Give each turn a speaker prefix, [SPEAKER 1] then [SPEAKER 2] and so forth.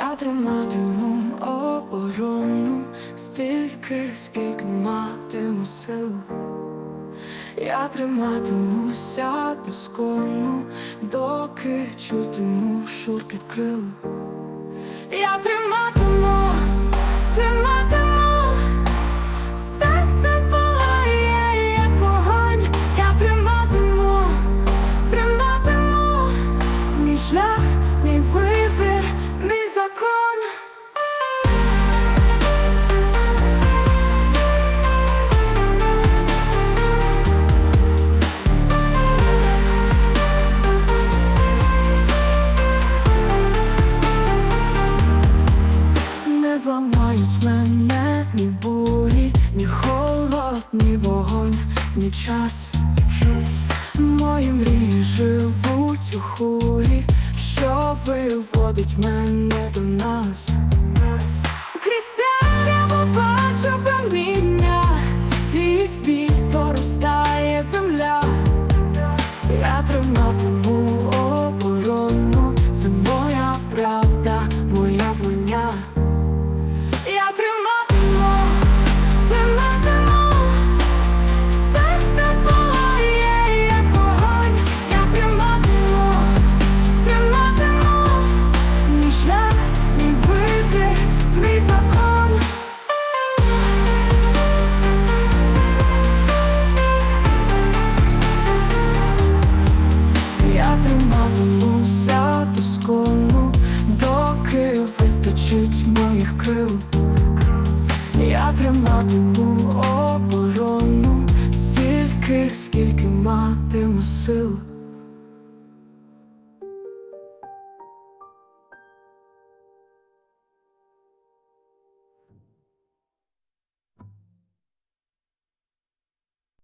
[SPEAKER 1] Я триматиму оборону стільки, скільки матиму сил. Я триматимуся доскону, доки чутиму шуркіт крил. Я триматиму, зламають мене ні бурі, ні холод, ні вогонь, ні час. Мої мрії живуть у хурі, що виводить мене до нас. Я триматиму оборону